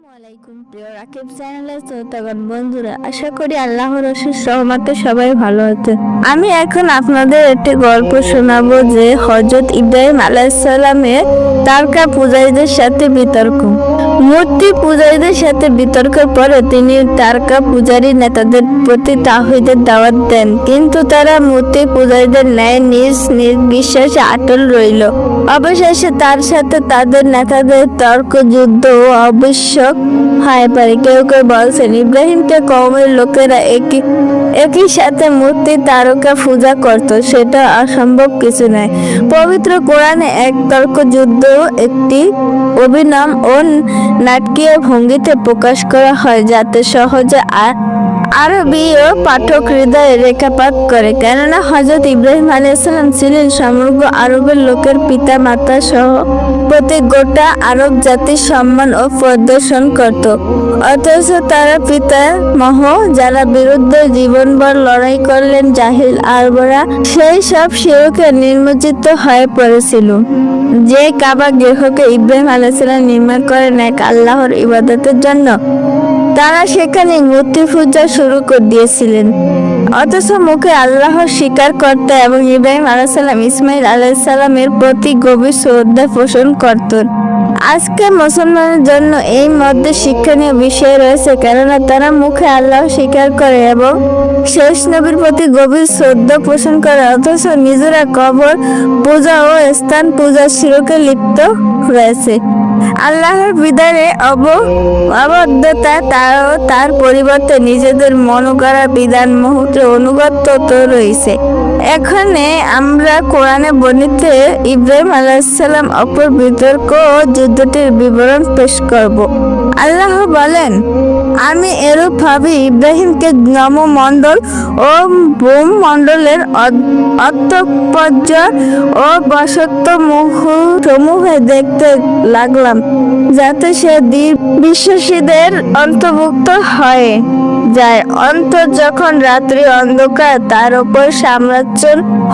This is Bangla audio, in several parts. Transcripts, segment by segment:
আসসালামাইকুম প্রিয় রাকিব চ্যানেলের শ্রোতাগণ, বন্ধুরা, আশা করি আল্লাহর অশেষ সহমতে সবাই ভালো আছে আমি এখন আপনাদের একটি গল্প শোনাবো যে হজরত ইব্রাহিম আলাইসাল্লামের তারকা পূজারীদের সাথে বিতর্ক। মূর্তি পূজারীদের সাথে বিতর্কের পরে তিনি তারকা পূজারী নেতাদের প্রতি তাহিদের দাওয়াত দেন। কিন্তু তারা মূর্তি পূজারীদের ন্যায় নিজ নিজ বিশ্বাসে আটল রইল। অবশেষে তার সাথে তাদের নেতাদের তর্ক, যুদ্ধ আবশ্যক হয় পারে। কেউ কেউ বলছেন, ইব্রাহিমকে কওমের লোকেরা একই একই সাথে মূর্তি তারকা পূজা করত। সেটা অসম্ভব কিছু নয়। পবিত্র কোরআনে এক তর্ক, যুদ্ধ একটি অভিনব ও নাটকীয় ভঙ্গিতে প্রকাশ করা হয়, যাতে সহজে আরবীয় পাঠক হৃদয়ে রেখাপাত করে। কেননা হজরত ইব্রাহিম আলাইসাল্লাম ছিলেন সমগ্র আরবের লোকের পিতা মাতা সহ প্রতি গোটা আরব জাতির সম্মান ও প্রদর্শন করত। অথচ তারা পিতা মহ, যারা বিরুদ্ধে জীবনভর লড়াই করলেন জাহিল আরবরা, সেই সব শিরকে নির্মজিত হয়ে পড়েছিল। যে কাবা গৃহকে ইব্রাহিম আলাইসাল্লাম নির্মাণ করেন এক আল্লাহর ইবাদতের জন্য তারা সেখানে মূর্তি পূজা শুরু করে দিয়েছিলেন। অথচ মুখে আল্লাহর স্বীকার করতে এবং ইব্রাহিম আলাইসাল্লাম ইসমাইল আলাইসাল্লামের প্রতি গভীর শ্রদ্ধা পোষণ করতেন। আজকে মুসলমানের জন্য এই মধ্যে শিক্ষণীয় বিষয় রয়েছে, কেননা তারা মুখে আল্লাহ স্বীকার করে এবং শেষ নবীর প্রতি গভীর শ্রদ্ধা পোষণ করে, অথচ নিজেরা কবর, পূজা ও স্থান পূজার শিরকে লিপ্ত রয়েছে। আল্লাহর বিধানে অব অবদ্ধতা তারও তার পরিবর্তে নিজেদের মনে করা বিধান মুহূর্তে অনুগত রয়েছে। এখানে আমরা কোরআনে বর্ণিত ইব্রাহিম আলাইসাল্লাম অপর বিতর্ক যুদ্ধটির বিবরণ পেশ করব। আল্লাহ বলেন, আমি এরূপ ভাবে ইব্রাহিমকে নমমণ্ডল ও বোম মণ্ডলের অত্যপর্য ও বসত্ব সমূহে দেখতে লাগলাম, যাতে সে বিশ্বাসীদের অন্তর্ভুক্ত হয়। যায়। অন্তর যখন রাত্রি অন্ধকার, তার উপর সাম্রাজ্য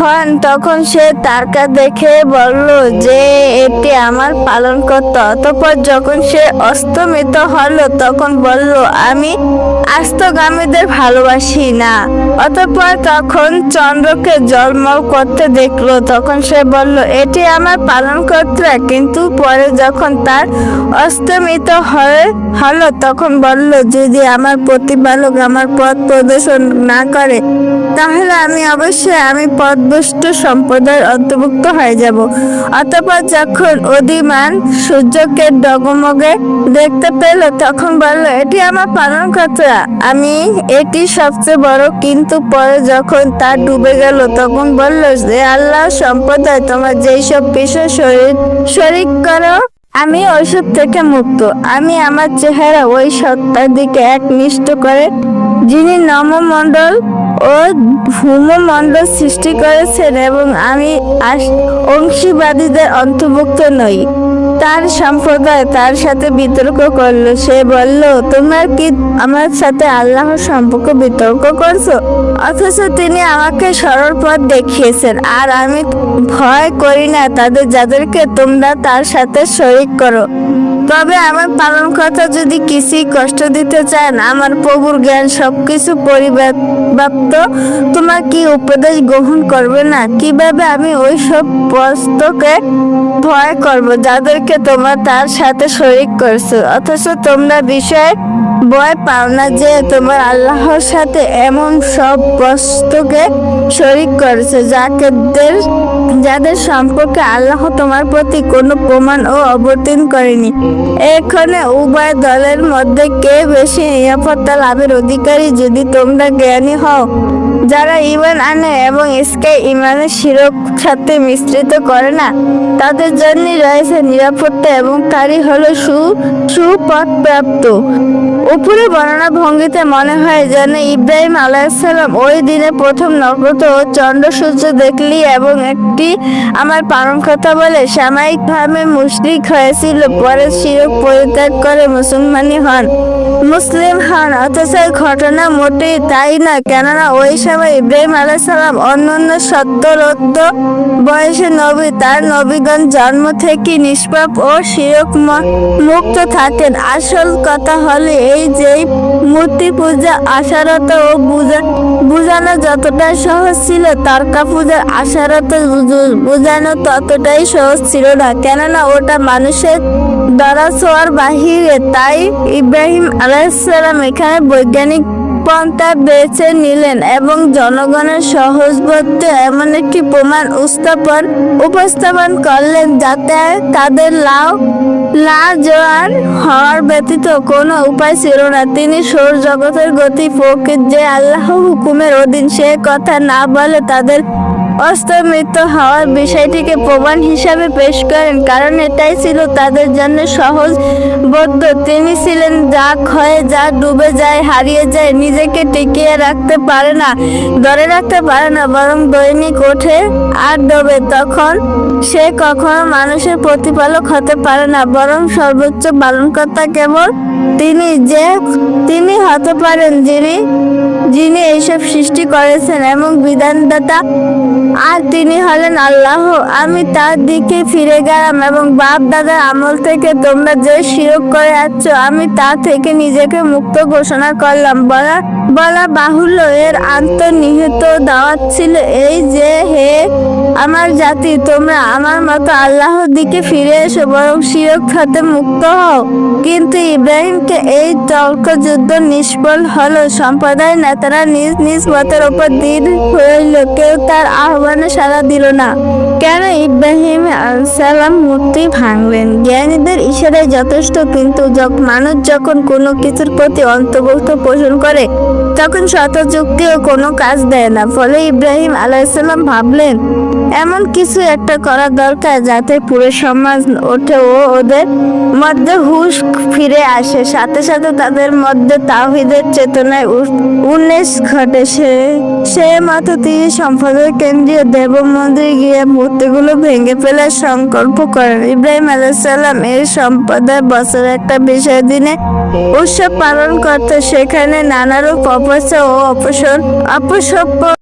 হন, তখন সে তারকা দেখে বলল যে, এটি আমার পালন করত অতপর যখন সে অস্তমিত হলো, তখন বলল, আমি আস্তগামীদের ভালোবাসি না। অতপর তখন চন্দ্রকে জলমল করতে দেখল। তখন সে বলল, এটি আমার পালন কর্তা কিন্তু পরে যখন তার অস্তমিত হয়ে হলো, তখন বলল, যদি আমার প্রতিপালক আমার পথ প্রদর্শন না করে, তাহলে আমি অবশ্যই আমি পথভ্রষ্ট সম্প্রদায়ের অন্তর্ভুক্ত হয়ে যাব। অতপর যখন অধিমান সূর্যকে ডগমগে দেখতে পেল, তখন বলল, এটি আমার পালন কথা আমি এটি সবচেয়ে বড়, কিন্তু পরে যখন তা ডুবে গেল, তখন বলল যে আল্লাহ, সম্প্রদায়, তোমার যেই সব বিষয় শরীর শরিক করো আমি ওইসব থেকে মুক্ত। আমি আমার চেহারা ওই সত্তার দিকে একনিষ্ঠ করে, যিনি নমমণ্ডল ও ভূমমণ্ডল সৃষ্টি করেছেন এবং আমি অংশীবাদীদের অন্তর্ভুক্ত নই। তার সম্প্রদায় তার সাথে বিতর্ক করল। সে বলল, তোমার কি আমার সাথে আল্লাহর সম্পর্ক বিতর্ক করছ? অথচ তিনি আমাকে সরল পথ দেখিয়েছেন, আর আমি ভয় করি না তাদের, যাদেরকে তোমরা তার সাথে শরিক করো। তবে আমার পালন কথা যদি কিছুই কষ্ট দিতে চান, আমার প্রভুর জ্ঞান সবকিছু পরিব্যাপ্ত, তোমার কি উপদেশ গ্রহণ করবে না? কীভাবে আমি ওই সব বস্তুকে ভয় করব যাদেরকে তোমরা তার সাথে শরিক করছ। অথচ তোমরা বিষয়ে ভয় পাও না যে তোমার আল্লাহর সাথে এমন সব বস্তুকে শরিক করেছে যাদের যাদের সম্পর্কে আল্লাহ তোমার প্রতি কোনো প্রমাণ ও অবতীর্ণ করেনি। এখানে উভয় দলের মধ্যে কে বেশি নিরাপত্তা লাভের অধিকারী যদি তোমরা জ্ঞানী হও? যারা ইমান আনে এবং ইসকে ইমানের শিরক সাথে মিশ্রিত করে না, তাদের জন্যই রয়েছে নিরাপত্তা এবং তারই হলো সু সুপথ প্রাপ্ত উপরে বর্ণনা ভঙ্গিতে মনে হয় যেন ইব্রাহিম আলাইসাল্লাম ওই দিনে প্রথম ও চন্দ্র সূর্য দেখলি এবং একটি আমার পালন কথা বলে সাময়িকভাবে মুশরিক হয়েছিল, পরে শিরক পরিত্যাগ করে মুসলমানি হন। মুসলিম হন, অথচ ঘটনা মোটেই তাই না, কেননা ওই সময় সময় ইব্রাহিম আলাইসালাম অন্যান্য সত্তরোদ্ধ বয়সে নবী, তার নবীগণ জন্ম থেকে নিষ্পাপ ও শিরক মুক্ত থাকেন। আসল কথা হলো এই যে মূর্তি পূজা, আশারত ও বুঝা বুঝানো যতটা সহজ ছিল, তর্কা পূজার আশারত বুঝ- বুঝানো ততটাই সহজ ছিল না। কেননা ওটা মানুষের দ্বারা ছোঁয়ার বাহিরে। তাই ইব্রাহিম আলাইসালাম এখানে বৈজ্ঞানিক পন্থা বেছে নিলেন এবং জনগণের সহজবোধ্য এমন একটি প্রমাণ উপস্থাপন উপস্থাপন করলেন যাতে তাদের লাও লা জোয়ার হওয়ার ব্যতীত কোনো উপায় ছিল না। তিনি সৌর জগতের গতি ফকির যে আল্লাহ হুকুমের অধীন সে কথা না বলে তাদের অস্তমিত হওয়ার বিষয়টিকে প্রমাণ হিসাবে পেশ করেন, কারণ এটাই ছিল তাদের জন্য সহজ বদ্ধ তিনি ছিলেন যা ক্ষয়ে যা ডুবে যায়, হারিয়ে যায়, নিজেকে টিকিয়ে রাখতে পারে না, ধরে রাখতে পারে না, বরং দৈনিক ওঠে আর ডোবে। তখন সে কখনো মানুষের প্রতিপালক হতে পারে না, বরং সর্বোচ্চ পালনকর্তা কেবল তিনি যে, তিনি হতে পারেন যিনি যিনি এইসব সৃষ্টি করেছেন এবং বিধানদাতা আর তিনি হলেন আল্লাহ। আমি তার দিকে ফিরে গেলাম এবং বাপ দাদার আমল থেকে তোমরা যে শিরক করে যাচ্ছ, আমি তা থেকে নিজেকে মুক্ত ঘোষণা করলাম। বলা বলা বাহুল্য এর আন্তর্নিহিত দাওয়াত ছিল এই যে, হে আমার জাতি, তোমরা আমার মতো আল্লাহর দিকে ফিরে এসো, বরং শিরক হতে মুক্ত হও। কিন্তু ইব্রাহিমকে এই তর্ক যুদ্ধ নিষ্ফল হলো। সম্প্রদায় নেতারা নিজ নিজ মতের ওপর দৃঢ় হইল। কেউ তার আহ্বানে সাড়া দিল না। কেন ইব্রাহিম সালাম মূর্তি ভাঙলেন। জ্ঞানীদের ইশারায় যথেষ্ট, কিন্তু মানুষ যখন কোনো কিছুর প্রতি অন্তর্ভুক্ত পোষণ করে, তখন শত যুক্তিও কোনো কাজ দেয় না। ফলে ইব্রাহিম আলাহিসাল্লাম ভাবলেন এমন কিছু একটা করা দরকার যাতে পুরো সমাজ ওঠে ও ওদের মধ্যে হুশ ফিরে আসে। সাথে সাথে তাদের মধ্যে তাহিদের চেতনায় উন্মেষ ঘটে। সে সে মতো তিনি সম্পদের কেন্দ্রীয় দেব মন্দিরে গিয়ে মূর্তিগুলো ভেঙে ফেলার সংকল্প করেন। ইব্রাহিম আলাইসাল্লাম এই সম্প্রদায় বছরের একটা বিশেষ দিনে উৎসব পালন করতে। সেখানে নানারূপ অপচয় ও অপসর অপসভ্য